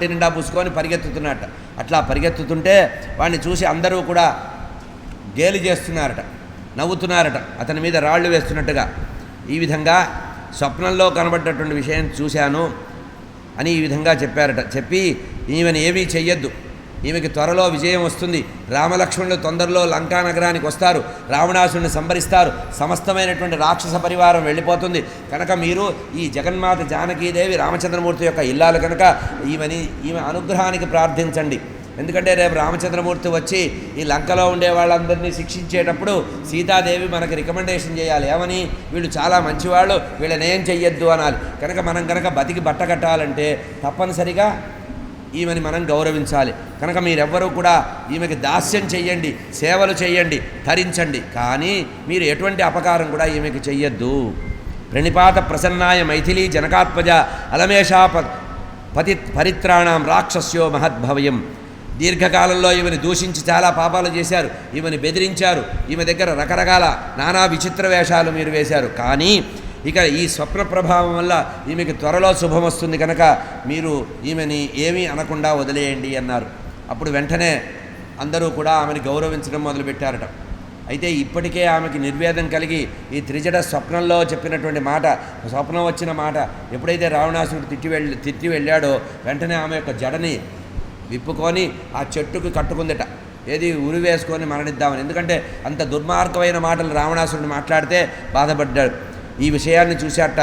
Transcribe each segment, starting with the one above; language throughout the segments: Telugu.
ఒంటి నిండా పూసుకొని పరిగెత్తుతున్నట్ట అట్లా పరిగెత్తుతుంటే వాడిని చూసి అందరూ కూడా గేలి చేస్తున్నారట నవ్వుతున్నారట అతని మీద రాళ్ళు వేస్తున్నట్టుగా. ఈ విధంగా స్వప్నంలో కనబడ్డటువంటి విషయం చూశాను అని ఈ విధంగా చెప్పారట. చెప్పి ఈమెను ఏమీ చెయ్యొద్దు. ఈమెకి త్వరలో విజయం వస్తుంది. రామలక్ష్మణులు తొందరలో లంకా నగరానికి వస్తారు. రావణాసుని సంభరిస్తారు సమస్తమైనటువంటి రాక్షస పరివారం వెళ్ళిపోతుంది. కనుక మీరు ఈ జగన్మాత జానకీదేవి రామచంద్రమూర్తి యొక్క ఇల్లాలు కనుక ఈమెని ఈమె అనుగ్రహానికి ప్రార్థించండి. ఎందుకంటే రేపు రామచంద్రమూర్తి వచ్చి ఈ లంకలో ఉండే వాళ్ళందరినీ శిక్షించేటప్పుడు సీతాదేవి మనకి రికమెండేషన్ చేయాలి. ఏమని? వీళ్ళు చాలా మంచివాళ్ళు. వీళ్ళని ఏం చెయ్యొద్దు అనాలి. కనుక మనం కనుక బతికి బట్ట కట్టాలంటే తప్పనిసరిగా ఈమెని మనం గౌరవించాలి. కనుక మీరెవ్వరూ కూడా ఈమెకి దాస్యం చెయ్యండి సేవలు చేయండి ధరించండి. కానీ మీరు ఎటువంటి అపకారం కూడా ఈమెకి చెయ్యొద్దు. ప్రణిపాత ప్రసన్నాయ మైథిలీ జనకాత్మజ అలమేషా ప పతి పరిత్రాణం రాక్షస్యో మహద్భవయం. దీర్ఘకాలంలో ఈమెను దూషించి చాలా పాపాలు చేశారు. ఈమెను బెదిరించారు. ఈమె దగ్గర రకరకాల నానా విచిత్ర వేషాలు మీరు వేశారు. కానీ ఇక ఈ స్వప్న ప్రభావం వల్ల ఈమెకి త్వరలో శుభం వస్తుంది కనుక మీరు ఈమెని ఏమీ అనకుండా వదిలేయండి అన్నారు. అప్పుడు వెంటనే అందరూ కూడా ఆమెను గౌరవించడం మొదలుపెట్టారట. అయితే ఇప్పటికే ఆమెకి నిర్వేదం కలిగి ఈ త్రిజడ స్వప్నంలో చెప్పినటువంటి మాట స్వప్నం వచ్చిన మాట ఎప్పుడైతే రావణాసుడు తిట్టి వెళ్ళి తిట్టి వెళ్ళాడో వెంటనే ఆమె యొక్క జడని విప్పుకొని ఆ చెట్టుకు కట్టుకుందట. ఏది ఉరి వేసుకొని మరణిద్దామని. ఎందుకంటే అంత దుర్మార్గమైన మాటలు రావణాసురుడు మాట్లాడితే బాధపడ్డాడు. ఈ విషయాన్ని చూశాట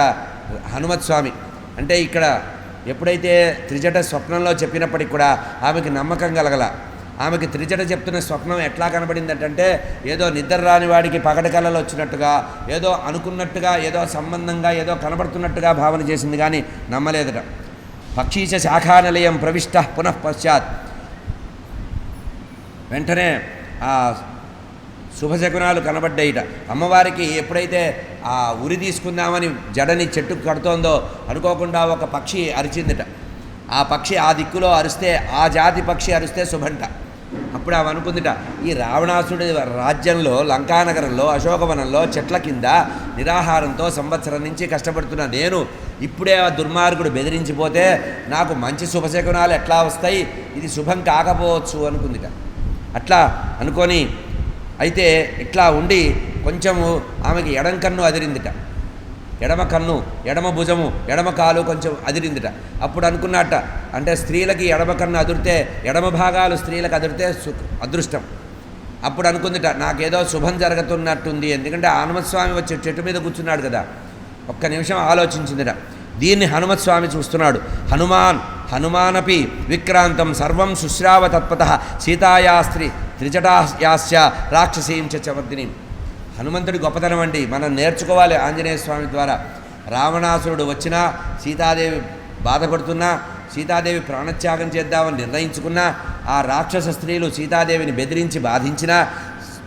హనుమత్ స్వామి. అంటే ఇక్కడ ఎప్పుడైతే త్రిజట స్వప్నంలో చెప్పినప్పటికి కూడా ఆమెకి నమ్మకం కలగల. ఆమెకి త్రిజట చెప్తున్న స్వప్నం ఎట్లా కనబడిందంటే ఏదో నిద్ర రాని వాడికి పగటి కళలు వచ్చినట్టుగా ఏదో అనుకున్నట్టుగా ఏదో సంబంధంగా ఏదో కనబడుతున్నట్టుగా భావన చేసింది కానీ నమ్మలేదట. పక్షీచ శాఖానిలయం ప్రవిష్ట పునఃపశ్చాత్. వెంటనే ఆ శుభశకునాలు కనబడ్డాయిట. అమ్మవారికి ఎప్పుడైతే ఆ ఉరి తీసుకుందామని జడని చెట్టుకు కడుతోందో అనుకోకుండా ఒక పక్షి అరిచిందిట. ఆ పక్షి ఆ దిక్కులో అరిస్తే ఆ జాతి పక్షి అరిస్తే శుభంట. అప్పుడు ఆమె అనుకుందిట ఈ రావణాసుడి రాజ్యంలో లంకానగరంలో అశోకవనంలో చెట్ల కింద నిరాహారంతో సంవత్సరం నుంచి కష్టపడుతున్న నేను ఇప్పుడే ఆ దుర్మార్గుడు బెదిరించిపోతే నాకు మంచి శుభశకునాలు ఎట్లా వస్తాయి? ఇది శుభం కాకపోవచ్చు అనుకుందిట. అట్లా అనుకొని అయితే ఇట్లా ఉండి కొంచెము ఆమెకి ఎడం కన్ను అదిరిందిట. ఎడమ కన్ను ఎడమ భుజము ఎడమ కాలు కొంచెం అదిరిందిట. అప్పుడు అనుకున్నట్ట అంటే స్త్రీలకి ఎడమ కన్ను అదిరితే ఎడమ భాగాలు స్త్రీలకు అదిరితే అదృష్టం. అప్పుడు అనుకుందిట నాకేదో శుభం జరుగుతున్నట్టుంది. ఎందుకంటే హనుమత్స్వామి వచ్చి చెట్టు మీద కూర్చున్నాడు కదా. ఒక్క నిమిషం ఆలోచించిందిట. దీన్ని హనుమత్ స్వామి చూస్తున్నాడు. హనుమాన్ హనుమానపి విక్రాంతం సర్వం శుశ్రావ తత్పత సీతాయా స్త్రీ త్రిజటాయాస్య రాక్షసీం చవర్ధిని హనుమంతుడి గొప్పతనం అండి. మనం నేర్చుకోవాలి ఆంజనేయ స్వామి ద్వారా. రావణాసురుడు వచ్చినా సీతాదేవి బాధపడుతున్నా సీతాదేవి ప్రాణత్యాగం చేద్దామని నిర్ణయించుకున్నా ఆ రాక్షస స్త్రీలు సీతాదేవిని బెదిరించి బాధించినా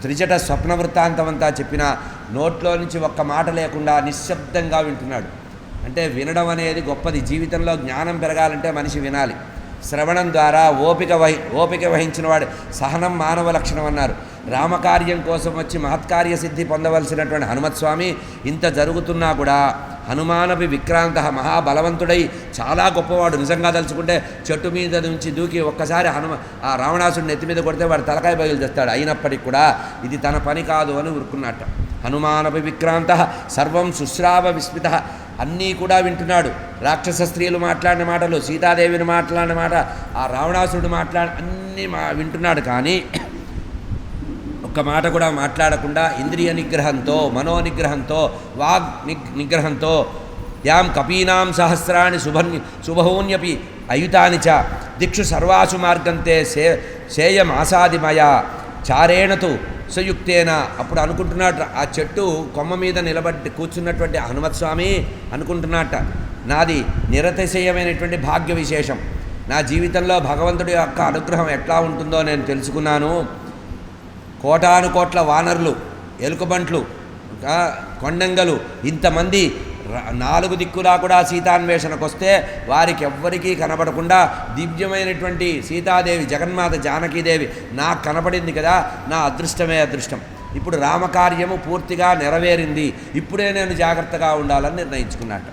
త్రిజట స్వప్న వృత్తాంతమంతా చెప్పినా నోట్లో నుంచి ఒక్క మాట లేకుండా నిశ్శబ్దంగా వింటున్నాడు. అంటే వినడం అనేది గొప్పది. జీవితంలో జ్ఞానం పెరగాలంటే మనిషి వినాలి. శ్రవణం ద్వారా ఓపిక వహి ఓపిక వహించిన వాడు సహనం మానవ లక్షణం అన్నారు. రామకార్యం కోసం వచ్చి మహత్కార్య సిద్ధి పొందవలసినటువంటి హనుమత్స్వామి ఇంత జరుగుతున్నా కూడా హనుమానపి విక్రాంత మహాబలవంతుడై చాలా గొప్పవాడు. నిజంగా తలుచుకుంటే చెట్టు మీద నుంచి దూకి ఒక్కసారి హనుమ ఆ రావణాసుడిని నెత్తి మీద కొడితే వాడు తలకాయ బయలు తెస్తాడు. అయినప్పటికీ కూడా ఇది తన పని కాదు అని ఊరుకున్నట్ట హనుమానపి విక్రాంత సర్వం శుశ్రావ విస్మిత అన్నీ కూడా వింటున్నాడు. రాక్షస స్త్రీలు మాట్లాడిన మాటలు సీతాదేవిని మాట్లాడిన మాట ఆ రావణాసురుడు మాట్లాడి అన్నీ మా వింటున్నాడు కానీ ఒక్క మాట కూడా మాట్లాడకుండా ఇంద్రియ నిగ్రహంతో మనో నిగ్రహంతో వాగ్ నిగ్ నిగ్రహంతో యాం కపీనాం సహస్రాన్ని శుభన్ శుభహూన్యపి అయుతాని చ దిక్షు సర్వాసు మార్గంతే సే సేయమాసాదిమయా చారేణతు సుయుక్తేన? అప్పుడు అనుకుంటున్నాడు ఆ చెట్టు కొమ్మ మీద నిలబడి కూర్చున్నటువంటి హనుమత్ స్వామి అనుకుంటున్నట్ట నాది నిరతిశయమైనటువంటి భాగ్య విశేషం. నా జీవితంలో భగవంతుడి యొక్క అనుగ్రహం ఎట్లా ఉంటుందో నేను తెలుసుకున్నాను. కోటాను కోట్ల వానరులు ఎలుకబంట్లు కొండంగలు ఇంతమంది నాలుగు దిక్కులా కూడా సీతాన్వేషణకు వస్తే వారికి ఎవ్వరికీ కనబడకుండా దివ్యమైనటువంటి సీతాదేవి జగన్మాత జానకీదేవి నాకు కనపడింది కదా నా అదృష్టమే అదృష్టం. ఇప్పుడు రామకార్యము పూర్తిగా నెరవేరింది. ఇప్పుడే నేను జాగ్రత్తగా ఉండాలని నిర్ణయించుకున్నట్టు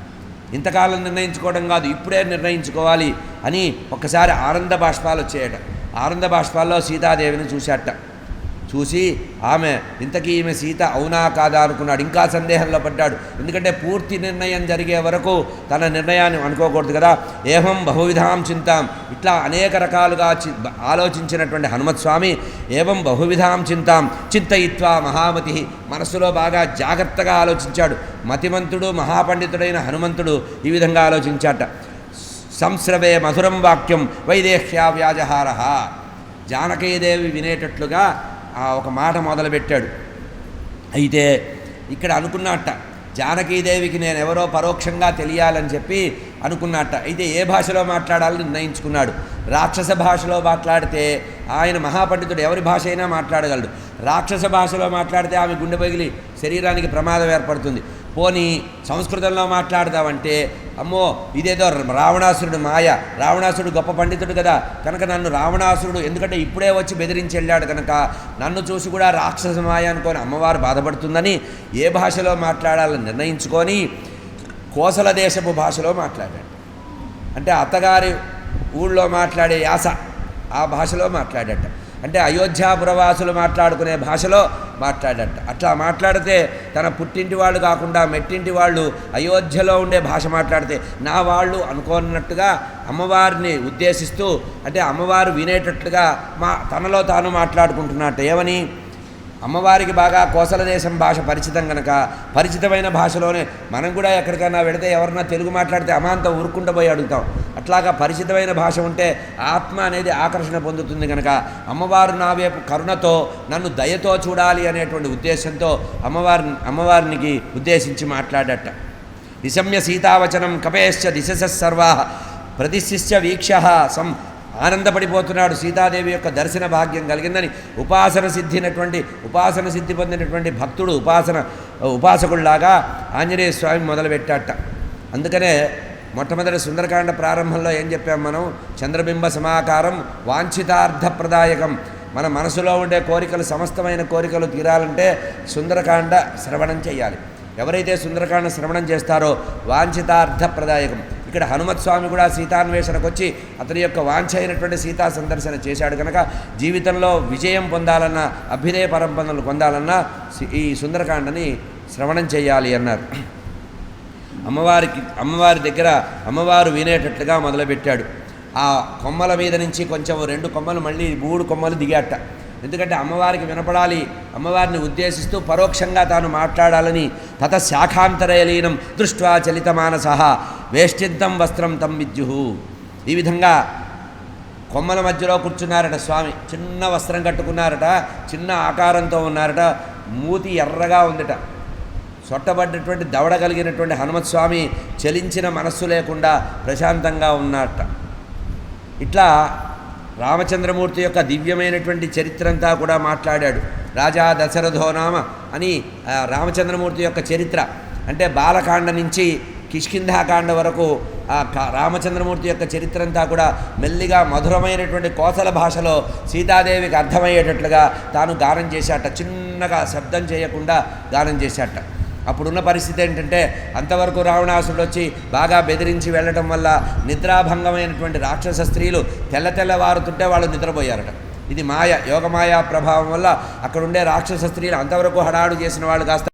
ఇంతకాలం నిర్ణయించుకోవడం కాదు ఇప్పుడే నిర్ణయించుకోవాలి అని ఒక్కసారి ఆనంద బాష్పాలు వచ్చేయట. ఆనంద బాష్పాల్లో సీతాదేవిని చూశాట. చూసి ఆమె ఇంతకీ ఈమె సీత అవునా కాదా? అనుకున్నాడు. ఇంకా సందేహంలో పడ్డాడు. ఎందుకంటే పూర్తి నిర్ణయం జరిగే వరకు తన నిర్ణయాన్ని అనుకోకూడదు కదా. ఏహం బహువిధాం చింతాం. ఇట్లా అనేక రకాలుగా ఆలోచించినటువంటి హనుమత్స్వామి ఏవం బహువిధాం చింతాం. చింతయిత్వా మహామతి. మనస్సులో బాగా జాగ్రత్తగా ఆలోచించాడు. మతిమంతుడు మహాపండితుడైన హనుమంతుడు ఈ విధంగా ఆలోచించాట. సంస్రవే మధురం వాక్యం వైదేహ్యా వ్యాజహార. జానకీదేవి వినేటట్లుగా ఒక మాట మొదలుపెట్టాడు. అయితే ఇక్కడ అనుకున్నట్ట జానకీదేవికి నేను ఎవరో పరోక్షంగా తెలియాలని చెప్పి అనుకున్నట్ట. అయితే ఏ భాషలో మాట్లాడాలని నిర్ణయించుకున్నాడు. రాక్షస భాషలో మాట్లాడితే ఆయన మహాపండితుడు ఎవరి భాష అయినా మాట్లాడగలడు. రాక్షస భాషలో మాట్లాడితే ఆమె గుండె పగిలి శరీరానికి ప్రమాదం ఏర్పడుతుంది. పోనీ సంస్కృతంలో మాట్లాడదామంటే అమ్మో ఇదేదో రావణాసురుడు మాయ రావణాసురుడు గొప్ప పండితుడు కదా. కనుక నన్ను రావణాసురుడు ఎందుకంటే ఇప్పుడే వచ్చి బెదిరించి వెళ్ళాడు కనుక నన్ను చూసి కూడా రాక్షస మాయ అనుకొని అమ్మవారు బాధపడుతుందని ఏ భాషలో మాట్లాడాలని నిర్ణయించుకొని కోసల దేశపు భాషలో మాట్లాడాడు. అంటే అత్తగారి ఊళ్ళో మాట్లాడే యాస ఆ భాషలో మాట్లాడట. అంటే అయోధ్యాపురవాసులు మాట్లాడుకునే భాషలో మాట్లాడట. అట్లా మాట్లాడితే తన పుట్టింటి వాళ్ళు కాకుండా మెట్టింటి వాళ్ళు అయోధ్యలో ఉండే భాష మాట్లాడితే నా వాళ్ళు అనుకోనట్టుగా అమ్మవారిని ఉద్దేశిస్తూ అంటే అమ్మవారు వినేటట్లుగా మా తనలో తాను మాట్లాడుకుంటున్నట్టు. ఏమని? అమ్మవారికి బాగా కోసల దేశం భాష పరిచితం కనుక పరిచితమైన భాషలోనే మనం కూడా ఎక్కడికైనా వెడితే ఎవరన్నా తెలుగు మాట్లాడితే అమాంతం ఊరుకుంటూ పోయి అడుగుతాం. అట్లాగా పరిచితమైన భాష ఉంటే ఆత్మ అనేది ఆకర్షణ పొందుతుంది కనుక అమ్మవారు నా వైపు కరుణతో నన్ను దయతో చూడాలి అనేటువంటి ఉద్దేశంతో అమ్మవారిని అమ్మవారికి ఉద్దేశించి మాట్లాడట. నిశమ్య సీతావచనం కపేశ్చ దిశస సర్వా ప్రతిశిష్య వీక్ష సం ఆనందపడిపోతున్నాడు. సీతాదేవి యొక్క దర్శన భాగ్యం కలిగిందని ఉపాసన సిద్ధినటువంటి ఉపాసన సిద్ధి పొందినటువంటి భక్తుడు ఉపాసన ఉపాసకుల్లాగా ఆంజనేయ స్వామి మొదలుపెట్టాట. అందుకనే మొట్టమొదటి సుందరకాండ ప్రారంభంలో ఏం చెప్పాం మనం? చంద్రబింబ సమాకారం వాంఛితార్థప్రదాయకం. మన మనసులో ఉండే కోరికలు సమస్తమైన కోరికలు తీరాలంటే సుందరకాండ శ్రవణం చేయాలి. ఎవరైతే సుందరకాండ శ్రవణం చేస్తారో వాంఛితార్థప్రదాయకం. ఇక్కడ హనుమత్ స్వామి కూడా సీతాన్వేషణకు వచ్చి అతని యొక్క వాంఛ అయినటువంటి సీతా సందర్శన చేశాడు కనుక జీవితంలో విజయం పొందాలన్నా అభ్యుదయ పరంపరలు పొందాలన్నా ఈ సుందరకాండని శ్రవణం చేయాలి అన్నారు. అమ్మవారికి అమ్మవారి దగ్గర అమ్మవారు వినేటట్లుగా మొదలుపెట్టాడు. ఆ కొమ్మల మీద నుంచి కొంచెం రెండు కొమ్మలు మళ్ళీ మూడు కొమ్మలు దిగాట. ఎందుకంటే అమ్మవారికి వినపడాలి అమ్మవారిని ఉద్దేశిస్తూ పరోక్షంగా తాను మాట్లాడాలని తత శాఖాంతరయలీనం దృష్ట్వా చలితమానసహ వేష్టిద్దం వస్త్రం తం విద్యు ఈ విధంగా కొమ్మల మధ్యలో కూర్చున్నారట స్వామి. చిన్న వస్త్రం కట్టుకున్నారట చిన్న ఆకారంతో ఉన్నారట మూతి ఎర్రగా ఉందట. సొట్టబడ్డటువంటి దవడ కలిగినటువంటి హనుమత్ స్వామి చలించిన మనస్సు లేకుండా ప్రశాంతంగా ఉన్నట ఇట్లా రామచంద్రమూర్తి యొక్క దివ్యమైనటువంటి చరిత్ర అంతా కూడా మాట్లాడాడు. రాజా దశరథోనామ అని రామచంద్రమూర్తి యొక్క చరిత్ర. అంటే బాలకాండ నుంచి కిష్కింధాకాండ వరకు ఆ రామచంద్రమూర్తి యొక్క చరిత్ర అంతా కూడా మెల్లిగా మధురమైనటువంటి కోసల భాషలో సీతాదేవికి అర్థమయ్యేటట్లుగా తాను గానం చేశాట. చిన్నగా శబ్దం చేయకుండా గానం చేశాట. అప్పుడున్న పరిస్థితి ఏంటంటే అంతవరకు రావణాసుడు వచ్చి బాగా బెదిరించి వెళ్ళటం వల్ల నిద్రాభంగమైనటువంటి రాక్షస స్త్రీలు తెల్ల తెల్లవారుతుంటే వాళ్ళు నిద్రపోయారట. ఇది మాయ యోగమాయా ప్రభావం వల్ల అక్కడుండే రాక్షస స్త్రీలు అంతవరకు హడాడు చేసిన వాళ్ళు కాస్త